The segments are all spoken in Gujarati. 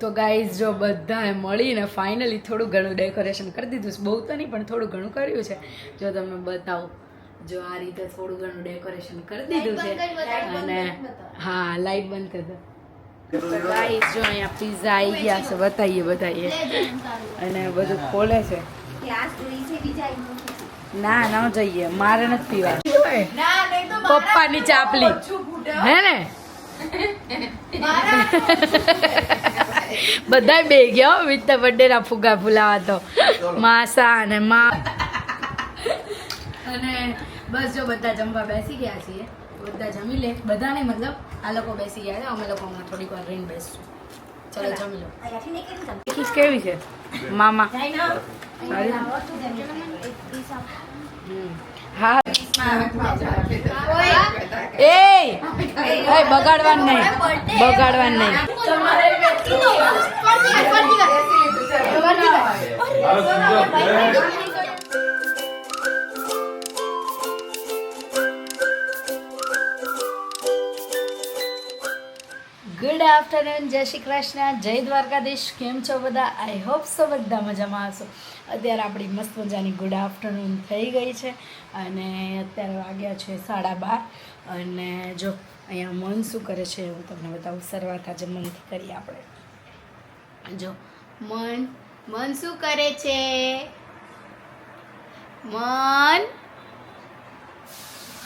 તો ગાઈઝ જો બધાએ મળીને ફાઇનલી થોડું ઘણું ડેકોરેશન કરી દીધું છે. બહુ તો નહીં પણ થોડું ઘણું કર્યું છે. જો તમે બતાવો. જો આ રીતે થોડું ઘણું ડેકોરેશન કરી દીધું છે. અને હા લાઈટ બંધ કરી દો. તો ગાઈઝ જો અહીંયા પીઝા આવી ગયા છે. બતાવીએ બતાવીએ અને બધું ખોલે છે. ગ્લાસ જોઈ છે બીજા ના ના જઈએ. મારે નથી પીવા પપ્પાની ચાપલી. હે ને? બધા બે ગયા હો વિત્ત બર્થડે ના ફુગા ફુલાવા તો. માસા અને મા. અને બસ જો બધા જમવા બેસી ગયા છીએ. બધા જમી લે. બધાને મતલબ આ લોકો બેસી ગયા છે. અમે લોકો હમણાં થોડીક વાર રહીને બેસશું. ચલો જમી લો. કેવી છે? મામા. હા. એ! બગાડવાનું નહીં. બગાડવાનું નહીં. ગુડ આફ્ટરનૂન જય શ્રી કૃષ્ણ, જય દ્વારકાધીશ, કેમ છો બધા? આઈ હોપ સો બધા મજામાં હશો. અત્યારે આપણી મસ્ત મજાની ગુડ આફ્ટરનૂન થઈ ગઈ છે અને અત્યારે વાગ્યા છે સાડા બાર. અને જો અહીંયા મન શું કરે છે હું તમને બતાવું, શરૂઆત આજે મનથી કરીએ આપણે. જો, મન મન શું કરે છે? મન?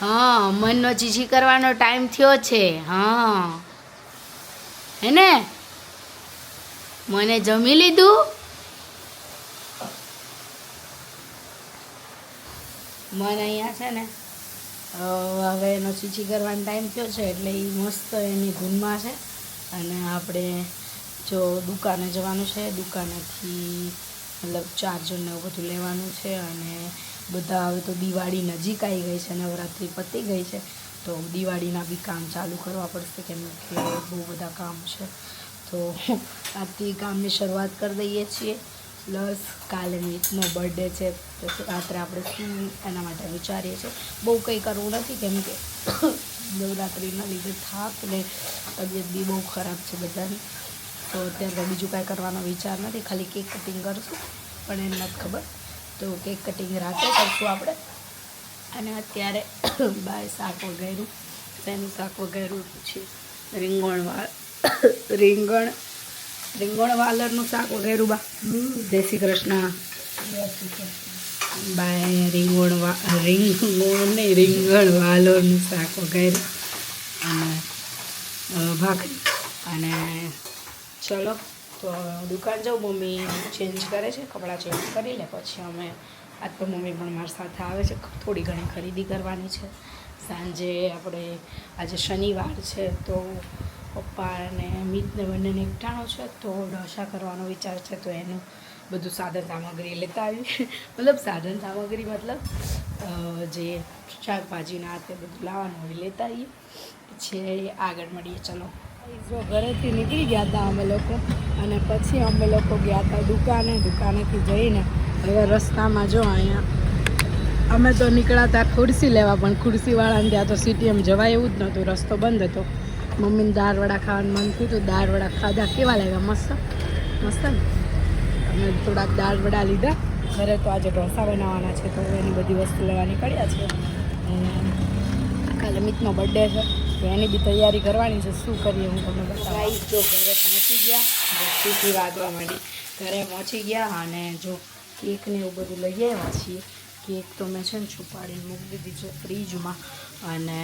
હા, મનનો જીજી કરવાનો ટાઈમ થયો છે. હા. હે મને જમી લીધું? મને અહીંયા છે ને હવે એનો ચીચી કરવાનો ટાઈમ થયો છે એટલે એ મસ્ત એની ધૂનમાં છે. અને આપણે જો દુકાને જવાનું છે, દુકાનેથી મતલબ ચાર્જર ને એવું બધું લેવાનું છે અને બધા હવે તો દિવાળી નજીક આવી ગઈ છે, નવરાત્રિ પતી ગઈ છે. તો દિવાળીના બી કામ ચાલુ કરવા પડશે કેમ કે બહુ બધા કામ છે. તો આજથી કામની શરૂઆત કરી દઈએ છીએ. પ્લસ કાલે મીતનો બર્થડે છે, તો રાત્રે આપણે શું એના માટે વિચારીએ છીએ. બહુ કંઈ કરવું નથી કેમ કે નવરાત્રિના લીધે થાક ને તબિયત બી બહુ ખરાબ છે બધાની. તો અત્યારે બીજું કાંઈ કરવાનો વિચાર નથી. ખાલી કેક કટિંગ કરશું, પણ એમ નથી ખબર. તો કેક કટિંગ રાતે કરશું આપણે. અને અત્યારે બાય શાક વઘાર્યું. શેનું શાક વઘાર્યું પછી રીંગણ વા રીંગણ. રીંગણ વાલરનું શાક વઘાર્યું બા. જય શ્રી કૃષ્ણ. બાય રીંગણ વા, રીંગણ નહીં, રીંગણ વાલરનું શાક વઘાર્યું. અને ભાખરી અને ચલો, તો દુકાન જાઉં મમ્મી. ચેન્જ કરે છે, કપડાં ચેન્જ કરી લે, પછી અમે આજ તો મમ્મી પણ મારી સાથે આવે છે. થોડી ઘણી ખરીદી કરવાની છે. સાંજે આપણે આજે શનિવાર છે તો પપ્પા અને મિતને બંનેને એકટાણો છે તો ઢોસા કરવાનો વિચાર છે તો એનું બધું સાધન સામગ્રી લેતા આવી. મતલબ સાધન સામગ્રી મતલબ જે શાકભાજીના હાથે બધું લાવવાનું હોય લેતા આવીએ. પછી આગળ મળીએ. ચલો. જો ઘરેથી નીકળી ગયા હતા અમે લોકો. અને પછી અમે લોકો ગયા હતા દુકાને. દુકાનેથી જઈને હવે રસ્તામાં જો અહીંયા અમે તો નીકળ્યા હતા ખુરશી લેવા, પણ ખુરશીવાળાને ત્યાં તો સિટીએમ જવાય એવું જ નહોતું. રસ્તો બંધ હતો. મમ્મીને દાળ વડા ખાવાનું મન થયું હતું દાળ ખાધા. કેવા લાગ્યા? મસ્ત? મસ્ત ને? અમે થોડાક દાળ વડા લીધા. ઘરે તો આજે ઢોસા બનાવવાના છે, તો એની બધી વસ્તુ લેવા નીકળ્યા છે. કાલે મિતનો બર્થડે છે, તો એની બી તૈયારી કરવાની છે. શું કરીએ હું તમને બતાવીશ જો ઘરે પહોંચી ગયા સીટી વાગવા માંડી. ઘરે પહોંચી ગયા અને જો કેક ને એવું બધું લઈ આવ્યા છીએ. કેક તો મેં છે ને છુપાડીને મૂકી દીધી છે ફ્રીજમાં. અને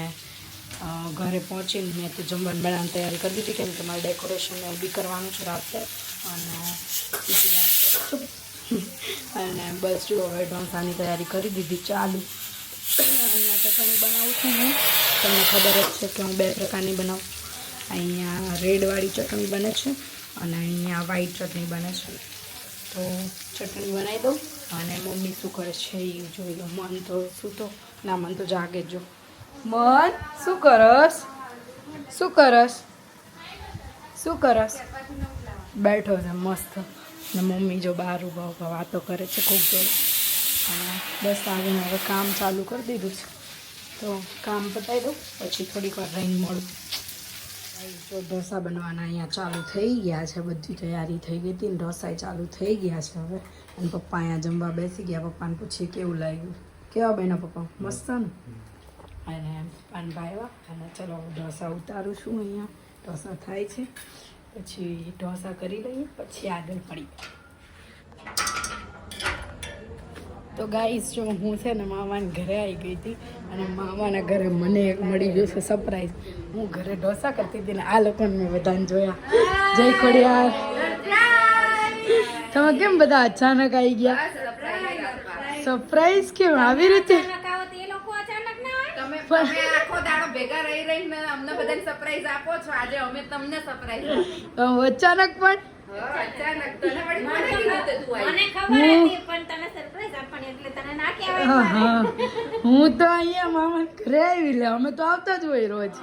ઘરે પહોંચીને મેં તો જમવાનું બનાવવાની તૈયારી કરી દીધી કેમ કે મારે ડેકોરેશન બી કરવાનું છે રાત્રે અને, બીજી વાત અને બસ જો, હવે ઢોસાની તૈયારી કરી દીધી ચાલુ. અહીંયા ચટણી બનાવું છું હું તમને ખબર જ છે કે હું બે પ્રકારની બનાવું. અહીંયા રેડવાળી ચટણી બને છે અને અહીંયા વ્હાઈટ ચટણી બને છે. તો ચટણી બનાવી દઉં અને મમ્મી શું કરે છે એ જોઈ લો. મન તો શું તો? ના, મન તો જાગે જ મન, શું કરસ? શું કરસ? શું કરસ? બેઠો છે મસ્ત. ને મમ્મી જો બહાર ઊભા ઊભા વાતો કરે છે ખૂબ જોડે બસ આવીને હવે કામ ચાલુ કરી દીધું છે. તો કામ પતાવી દઉં, પછી થોડીક વાર રહીને મળું. જો ઢોસા બનવાના અહીંયા ચાલુ થઈ ગયા છે, બધી તૈયારી થઈ ગઈ હતી ને ઢોસા ચાલુ થઈ ગયા છે હવે. અને પપ્પા અહીંયા જમવા બેસી ગયા, પપ્પાને પૂછીએ કેવું લાગ્યું. કેવા બેના પપ્પા? મસ્ત ને? અને પપ્પાને ભાવ્યા અને ચલો ઢોસા ઉતારું છું અહીંયા. ઢોસા થાય છે. પછી ઢોસા કરી લઈએ, પછી આગળ પડી. તો ગાઈસ જો હું છે ને મામાને ઘરે આવી ગઈ હતી અને મામાના ઘરે મને એક મળી ગયું છે સરપ્રાઈઝ હું ઘરે ઢોસા કરતી હતી ને આ લોકોને મેં બધાને જોયા. જય ખોડિયાર. તમે કેમ બધા અચાનક આવી ગયા? સરપ્રાઈઝ કેમ? આવી રીતે? તમે તમે આખો દાડો ભેગા રહી રહીને અમને બધાને સરપ્રાઈઝ આપો છો. આજે અમે તમને સરપ્રાઈઝ અચાનક પણ હા હા. હું તો અહીંયા મામા ઘરે આવી લે અમે તો આવતા જ હોય રોજ.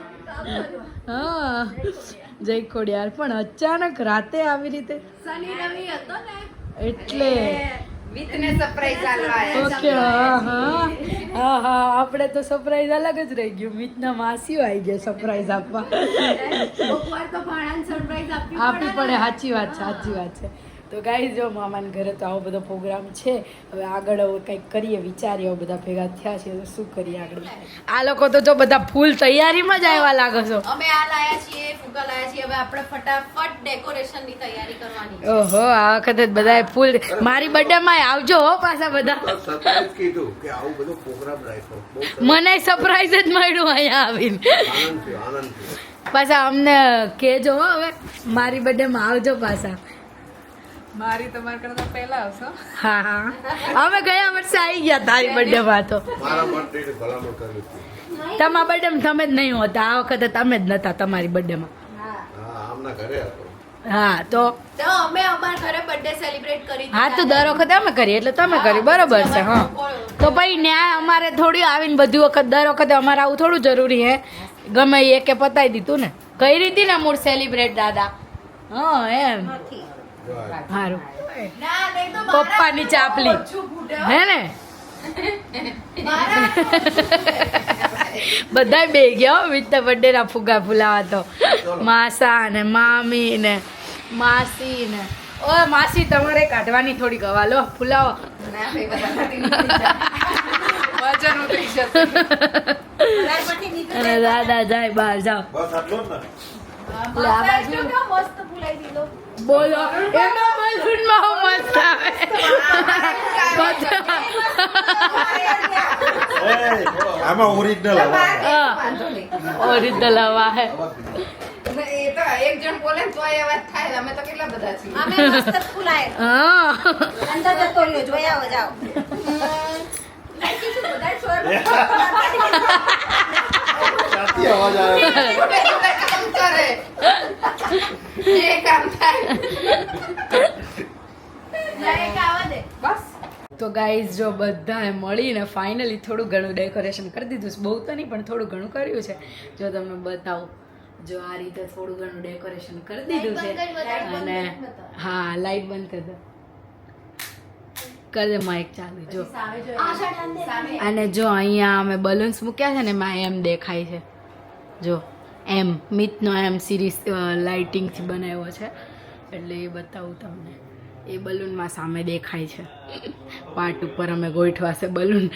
હા. જય ખોડિયાર પણ અચાનક રાતે આવી રીતે શનિ રવિ હતો ને એટલે વિતને સરપ્રાઈઝ આલવા ઓકે હા હા. હા હા આપણે તો સરપ્રાઈઝ અલગ જ રહી ગયું. મિતના માસીઓ આવી ગયા સરપ્રાઈઝ આપવા. બપોર તો ભાણાને સરપ્રાઈઝ આપવી આપવી પડે સાચી વાત છે સાચી વાત છે. તો ગાઈ જો મામાના ઘરે તો આવો બધો પ્રોગ્રામ છે હવે આગળ હવે કંઈક કરીએ વિચારીએ આવો બધા ભેગા થયા છે તો શું કરીએ આગળ? આ લોકો તો જો બધા ફૂલ તૈયારીમાં જ આવ્યા લાગો છો. અમે આ લાયા છીએ ફૂગા લાયા છીએ હવે આપણે ફટાફટ ડેકોરેશનની તૈયારી કરવાની છે. ઓહો આ વખતે જ બધાએ ફૂલ મારી બર્થડે માં આવજો હો પાછા બધા. સરપ્રાઈઝ કીધું કે આવું બધો પ્રોગ્રામ રાખ્યો. મને સરપ્રાઈઝ જ મળ્યું અહીંયા આવીને. આનંદ થયો આનંદ થયો. પાછા અમને કહેજો હો હવે. મારી બર્થડે માં આવજો પાછા. મારી તમારા કરતા પહેલા આવશો. હા હા. અમે ગયા વર્ષે આવી ગયા તારી બર્થડે માં તો. મારા માટે ભલામણ કરી હતી. તમારા બર્થડે માં તમે જ નહીં હોતા. આ વખતે તમે જ નતા તમારી બર્થડે માં. હા આમના ઘરે હતો. હા તો? તો અમે અમારા ઘરે બર્થડે સેલિબ્રેટ કરી હા તો દર વખતે અમે કરીએ એટલે તમે કરી બરોબર છે હા. તો ભાઈ ન્યાય અમારે થોડી આવીને બધી વખત દર વખતે અમારે આવું થોડું જરૂરી હે. ગમે એ કે પતાવી દીધું ને. કઈ રીતે ને મૂળ સેલિબ્રેટ દાદા? હા એમ. આ સારું મારા પપ્પાની ચાપલી. હો. ને? બધા બે ગયા વિત્તા બર્થડે ના ફુગા ફુલાવા તો. માસા ને મામી ને માસી ને. ઓ માસી તમારે કાઢવાની થોડી ગવા લો. ફુલાવો. વજન ઉતરી જશે. દાદા જાય બહાર જાઓ. બસ આટલો જ ને? આ બાજુ. મસ્ત ફૂલાઈ દીધો. બોલો એનો બલૂનમાં મસ્ત આવે. આમાં ઓરિજિનલ હા. ઓરિજિનલ હવા હે. એક જણ બોલે તો એ વાત થાય અમે તો કેટલા બધા છીએ. અમે મસ્ત ફૂલાય. હા. અંદર જતો રહ્યો જોયા આવો બધા અવાજ આવે. કરે એ કામ થાય બસ તો ગાઈઝ જો બધાએ મળીને ફાઇનલી થોડું ઘણું ડેકોરેશન કરી દીધું છે. બહુ તો નહીં પણ થોડું ઘણું કર્યું છે. જો તમને બતાવું. જો આ રીતે થોડું ઘણું ડેકોરેશન કરી દીધું છે. અને હા લાઈટ બંધ કરી દો. કરી દે માઇક ચાલુ જો. જો અને જો અહીંયા અમે બલૂન્સ મૂક્યા છે ને એમાં એમ દેખાય છે. જો. એમ, મિતનો એમ સિરીઝ લાઇટિંગથી બનાવ્યો છે. એટલે એ બતાવું તમને. એ બલૂનમાં સામે દેખાય છે. પાર્ટ ઉપર અમે ગોઠવા છે બલૂન.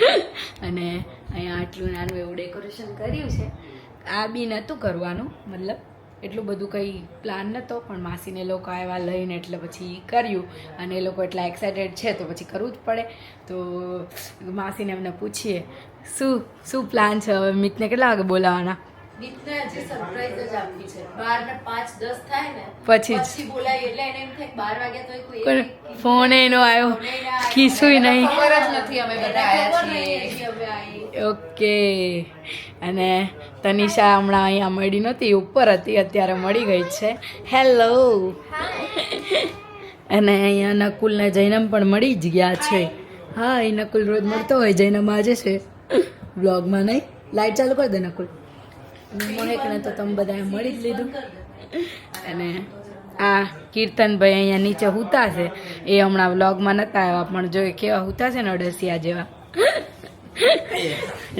અને અહીંયા આટલું નાનું એવું ડેકોરેશન કર્યું છે. આ બી નહોતું કરવાનું, મતલબ એટલું બધું કંઈ પ્લાન નહોતો, પણ માસીને લોકો આવ્યા લઈને એટલે પછી કર્યું. અને એ લોકો એટલા એક્સાઇટેડ છે, તો પછી કરવું જ પડે. તો માસીને એમને પૂછીએ, શું શું પ્લાન છે? હવે મિતને કેટલા વાગે બોલાવવાના નીતને હજી સરપ્રાઈઝ જ આપવી છે. બાર ને પાંચ દસ થાય ને પછી. પછી બોલાય એટલે એને એમ થાય કે બાર વાગ્યા તો કોઈ ફોન એનો આવ્યો. કીસુય નહીં. ખબર જ નથી અમે બધા આયા છીએ. ઓકે. અને તનિષા હમણાં અહીંયા મળી નહોતી ઉપર હતી અત્યારે મળી ગઈ છે. હેલો અને અહીંયા નકુલને જૈનમ પણ મળી જ ગયા છે. હા એ નકુલ રોજ મળતો હોય જૈનમ આજે છે. બ્લોગમાં નહીં. લાઈટ ચાલુ કરી દે નકુલ. મોહેકને તો તમે બધાએ મળી જ લીધું. અને આ કીર્તનભાઈ અહીંયા નીચે હુતા છે. એ હમણાં વ્લોગમાં નતા આવ્યા, પણ જો કેવા હુતા છે ને અડસિયા જેવા.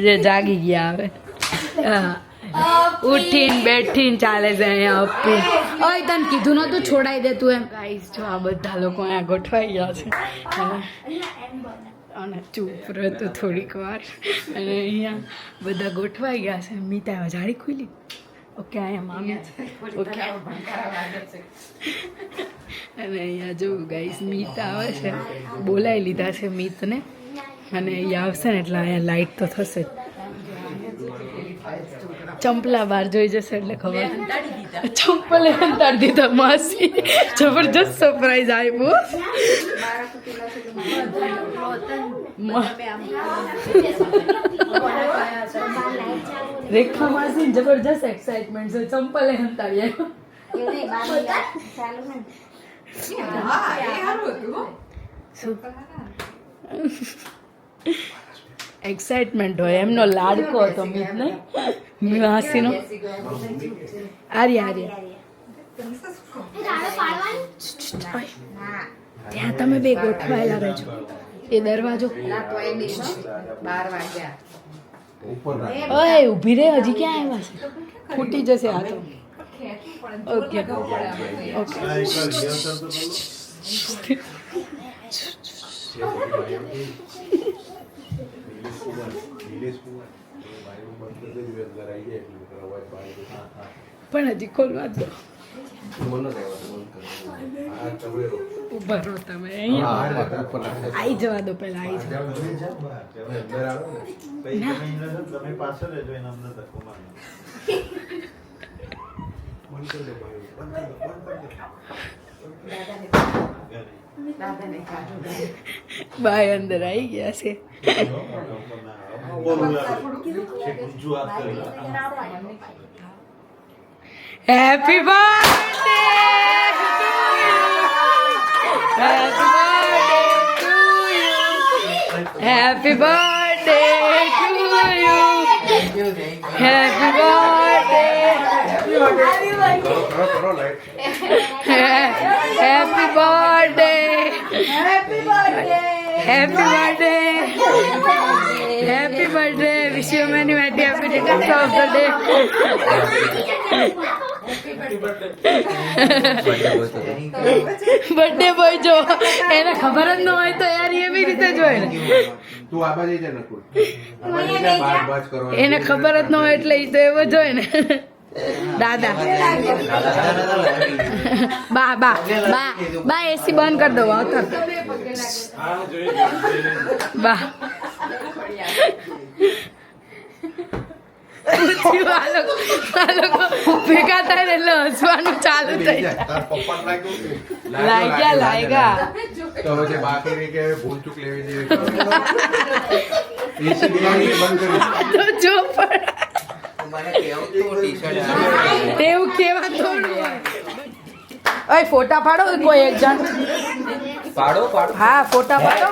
જે જાગી ગયા હવે. ઉઠીને બેઠીને ચાલે છે અહીંયા અપ્પી. ઓય, તને કીધું નતું છોડાઈ દે તું એમ. ગાઈસ જો આ બધા લોકો અહીંયા ગોઠવાઈ ગયા છે. અને ચૂપ રહેતો થોડીક વાર. અને અહીંયા બધા ગોઠવાઈ ગયા છે. મીતા હવે જાળી ખુલી. ઓકે અહીંયા મામી છે. ઓકે. અને અહીંયા જો ગાઈસ મીત આવે છે. બોલાવી લીધા છે મીતને. અને અહીંયા આવશે ને એટલે અહીંયા લાઈટ તો થશે જ. ચંપલા બહાર જોઈ જશે એટલે ખબર. ચંપલે અંતાડી દીધા માસી. જબરજસ્ત સરપ્રાઈઝ આવ્યું રેખા માસી જબરજસ્ત એક્સાઇટમેન્ટ છે. ચંપલે અંતાડી આવ્યો એક્સાઇટમેન્ટ હોય એમનો લાડકો હતો મીત નહીં માસીનો આર્ય આર્ય ત્યાં તમે બે ગોઠવાયેલા રહેજો એ દરવાજો બાર વાગ્યા ઉપર રાખ. ઓય ઊભી રહે હજી ક્યાં આવ્યા છે ફૂટી જશે આ તો ઓકે ઓકે પણ હજી ખોલવા દો. ઊભા રહો તમે અહીંયા આવી જવા દો પહેલા આવી જવા તમે પાછળ રહેજો એને અમને ધક્કો મારવાનો. બાય અંદર આવી ગયા છે બોલું યાર. છેક ઊંચું હાથ કરી. Happy birthday happy birthday to you happy birthday કરો birthday happy birthday happy birthday happy birthday wish you many many happy returns of the day birthday boy જો. એને ખબર જ ન હોય તો યાર એવી રીતે જ હોય. ને એને ખબર જ ન હોય એટલે એ તો એવો જ હોય ને. દાદા. બા બા બા બા એસી બંધ કરી દો આવતો બા. ભેગા એટલે હસવાનું ચાલુ થઈ લાગ્યું? લાગ્યા. તો જો પણ તેવું કેવા થોડું ફોટા પાડો કોઈ એક જણ. પાડો પાડો. હા ફોટા પાડો.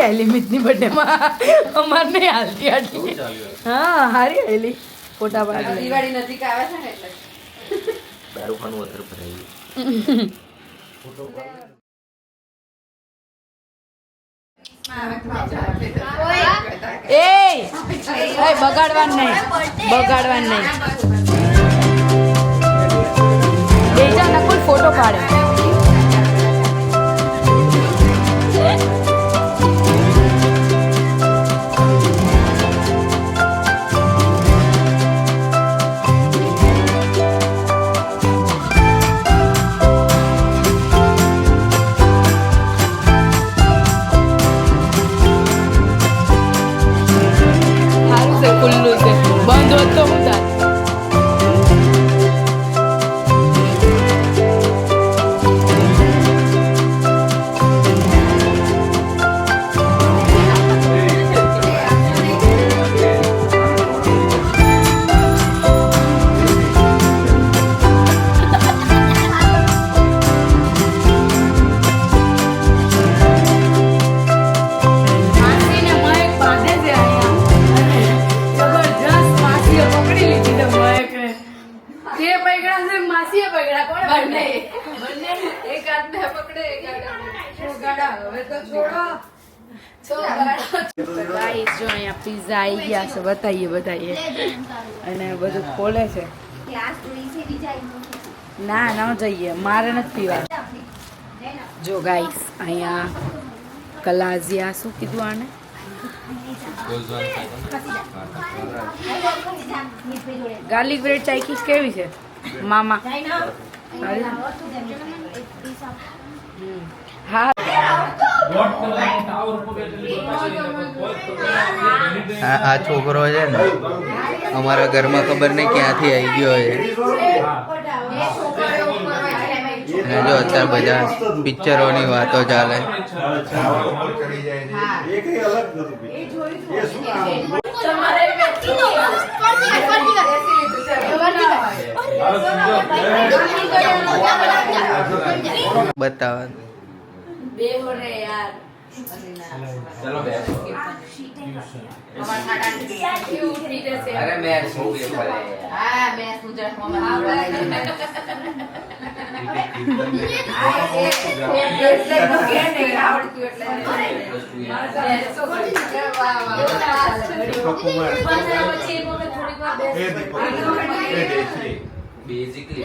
હારી આવેલી મિતની બર્થડે માં. અમાર નહીં હાલતી આટલી. હા હારી આવેલી ફોટા પાડી દિવાળી નજીક આવે છે ને એટલે. દારૂ ખાનું વધારે ભરાઈ એ બગાડવાનું નહીં. બગાડવાનું નહીં. બેજા નકુલ ફોટો પાડે. બતાવીએ બતાવીએ અને બધું ખોલે છે. ના ન જઈએ. મારે નથી પીવા જો ગાઈસ અહીંયા કલાઝિયા શું કીધું આને? ગાર્લિક બ્રેડ ચાઇકીસ કેવી છે? મામા. હમ. હા આ છોકરો છે ને, અમારા ઘરમાં ખબર નહીં ક્યાંથી આવી ગયો છે અને જો અત્યારે બધા પિક્ચરોની વાતો ચાલે? બતાવે બે હોરે યાર ચલો બે ક્યુટ રીતે છે અરે મેં શું કે પડે હા મેં સુજન એ દીપક એ દેશી બેઝિકલી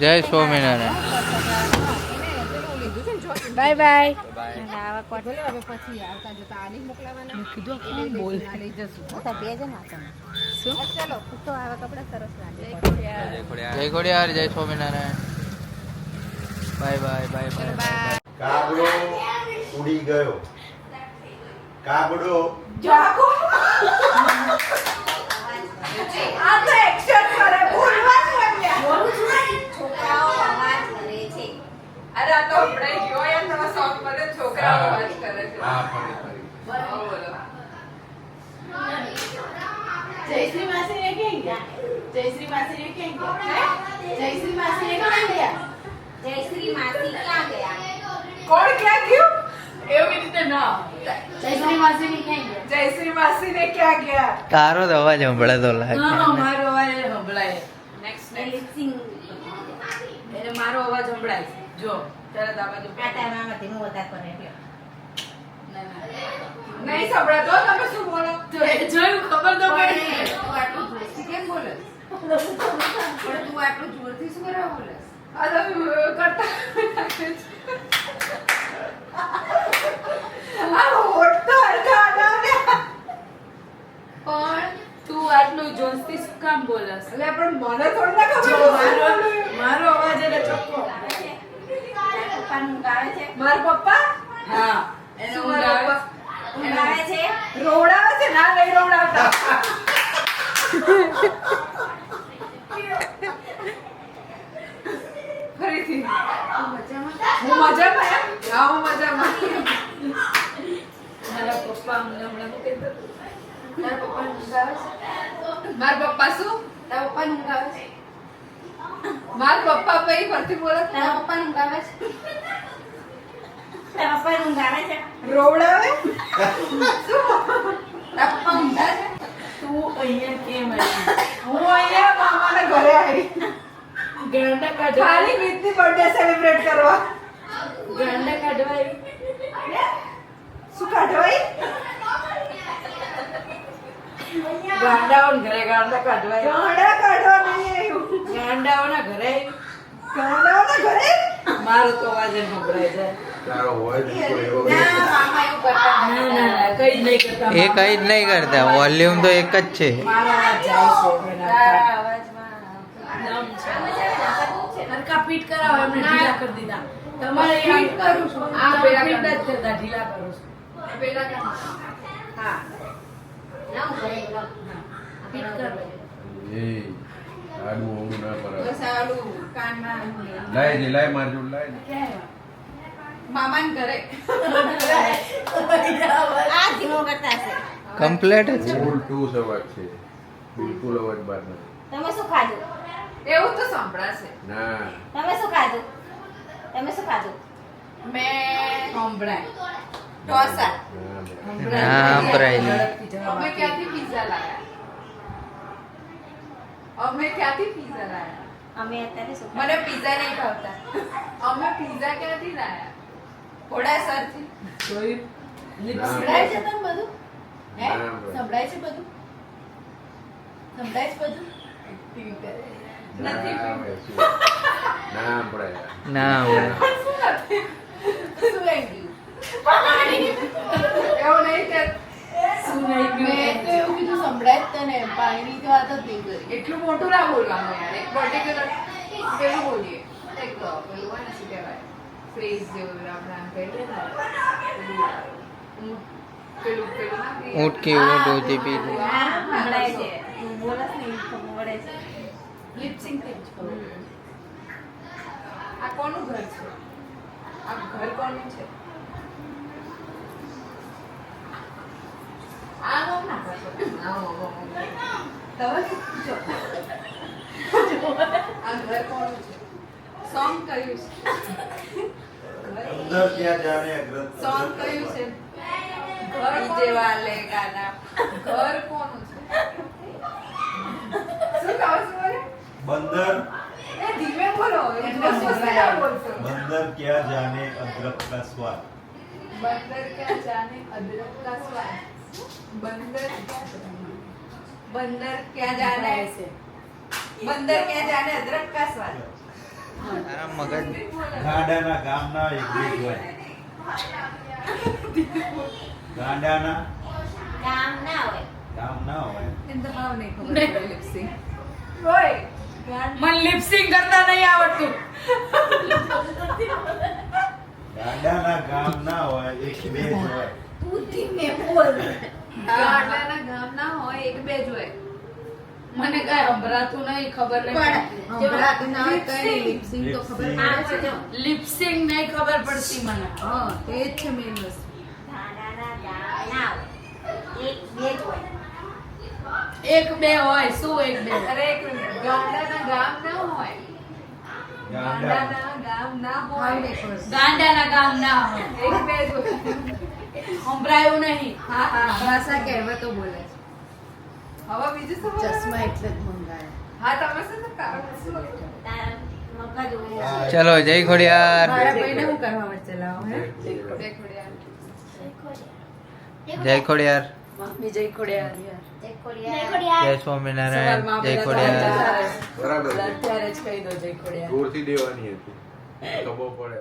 જય સ્વામિનારાયણ. બાય બાય જય ખોડિયાર જય Swaminarayan. Bye bye bye bye કાગડો ઉડી ગયો. કાગડો. છોકરાઓ અવાજ કરે છે અરે આ તો હમણાં ગયો યાર નવા song પર જ છોકરાઓ અવાજ કરે છે હા ફરી ફરી બોલો, બોલો. જયશ્રી માસી ક્યાં ગયા કોણ ક્યાં ગયું એવી રીતે ના જયશ્રી માસી ને ક્યાં ગયા તારો જ અવાજ સંભળાતો લાગે. મારો અવાજ સંભળાય. નેક્સ્ટ નેક્સ્ટ સિંગ એને મારો અવાજ સંભળાય. છે. જો તરત આ બાજુ આ ધીમું વધારે કરે એટલે નહીં સંભળાતો તમે શું બોલો? તો એ જોયું ખબર તો પડી. આટલું જોરથી કેમ બોલે? પણ તું આટલું જોરથી શું કરવા બોલે? આ તો કરતા આ હોઠ તો હરખા ના ને. પણ તું આટલું જોશથી શું કામ બોલસ? એટલે પણ મને થોડું ના ખબર મારો મારો અવાજ એટલે ચોખ્ખો. મારા પપ્પા? હા એનો મારા પપ્પા? છે? રોડાવે છે? ના લઈ રોવડાવતા. ફરીથી. હું મજામાં એમ? હા હું મજામાં. મારા પપ્પા અમને હમણાં શું કહેતા હતા? મારા પપ્પા શું? તારા પપ્પા ઊંઘ આવે છે માર પપ્પા પછી ફરતી બોલે તારા પપ્પા ઊંઘ છે તારા પપ્પાનું ઊંઘ છે? રોવડાવે તારા પપ્પા છે તું અહીંયા કેમ આવી હું અહીંયા મામાના ઘરે આવી ગાંડા કાઢવા ખાલી મીતની બર્થડે સેલિબ્રેટ કરવા. ગાંડા કાઢવા આવી શું કાઢવાય ગાંડાઓના ઘરે ગાંડા કાઢવા ગાંડા કાઢવા નહીં આવ્યું. ગાંડાઓના ઘરે ગાંડાઓના ઘરે? મારો તો અવાજ જ નહીં કરતા એ કઈ જ નહીં કરતા વોલ્યુમ તો એક જ છે. મારો અવાજ જાય છે એના તારા પર. અવાજમાં દમ છે. હરખા ફીટ કરાવો એમને ઢીલા કરી દીધા. તમારે કરું છું. આ આ પેલા ફીટ કરું. જ કરતા ઢીલા કરું છું. પેલા હા ના હું ઘરે બોલાવ. ફિટ કર. એ આડું અવળું ના. પરાય. બસ આડું કાનમાં લાય દે લાય માર લાય દે. ઘરે. આ ધીમો કરતા હશે કમ્પ્લેટ જ છે. ઉલટું સવાજ છે. બિલકુલ અવાજ બહાર નથી. તમે શું ખાધું? એવું તો સંભળાશે. ના. તમે શું ખાધું? તમે શું ખાધું? મેં સંભળાય ઢોસા. ના બે. અમે ક્યાંથી પીઝા લાયા? અમે ક્યાંથી પીઝા લાયા? અમે અત્યારે મને પીઝા નહીં ભાવતા. અમે પીઝા ક્યાંથી લાયા? ઘોડાસરથી ના. સંભળાય છે તને બધું? હે? સંભળાય છે બધું? સંભળાય છે બધું? ના? ના. ના એવું નહીં કે મેં તો એવું કીધું સંભળાય જ તને પાણીની તો વાત જ નહીં કરી. એટલું મોટું ના બોલવાનું યાર. એક પર્ટિક્યુલર પેલું બોલીએ. એક પેલું હોય ને શું કહેવાય? ફ્રેઝ જેવું આપણે કહીએ ને પેલું પેલું પેલું ના ઊંટ કે ઊંટ હોતી પીલું. સંભળાય છે. બોલસ ને ખબર છે. લિપ થઈ જ આ કોનું ઘર છે? આ ઘર કોનું છે આ નો ના પાછો. આ હો, હો, હો. તમે પૂછો. આ ઘર કોનું છે સોંગ કયું છે ક્યાં જાને અગ્રત સોંગ બંદર બંદર ક્યાં જાને અદરક કા સ્વાદ બંદર ક્યાં જાને અદરક કા સ્વાદ બંદર ક્યાં બંદર ક્યાં જાને બંદર ક્યાં જાને અદરક કા સ્વાદ તારા મગજ ગાંડાના ગામના એક બેજ હોય. ગાંડાના? કામ ના હોય. ગામ ના હોય. એને તો ભાવ નહીં ખબર sync. ઓય. મને લિપસિંગ કરતા નહીં આવડતું. ગાંડાના ગામ ના હોય એક બે હોય. ગામડાના ગામ ના હોય એક બે જ હોય મને કઈ સંભળાતું નહીં ખબર નહીં તો લિપસિંગ નહીં ખબર પડતી મને. હા તે જ છે મેન વસ્તુ. ગાંડાના ગામ ના હોય એક બે હોય એક બે હોય? શું એક બે અરે ગાંડાના ગામ ના હોય. ગાંડા. ગામ ના હોય. ગાંડાના ગામ ના હોય. એક બે જ હોય સંભળાયું નહીં. હા હા ભાષા કહેવતો બોલે છે. હવે બીજું શું ચશ્મા એટલે જ મંગાયા. હા તમે શું. ચલો જય ખોડિયાર. જય ખોડિયાર. જય ખોડિયાર. જય સ્વામિનારાયણ. જય ખોડિયાર. બરાબર અત્યારે જ કહી દો જય ખોડિયાર. દેવાની હતી. ખબર પડે.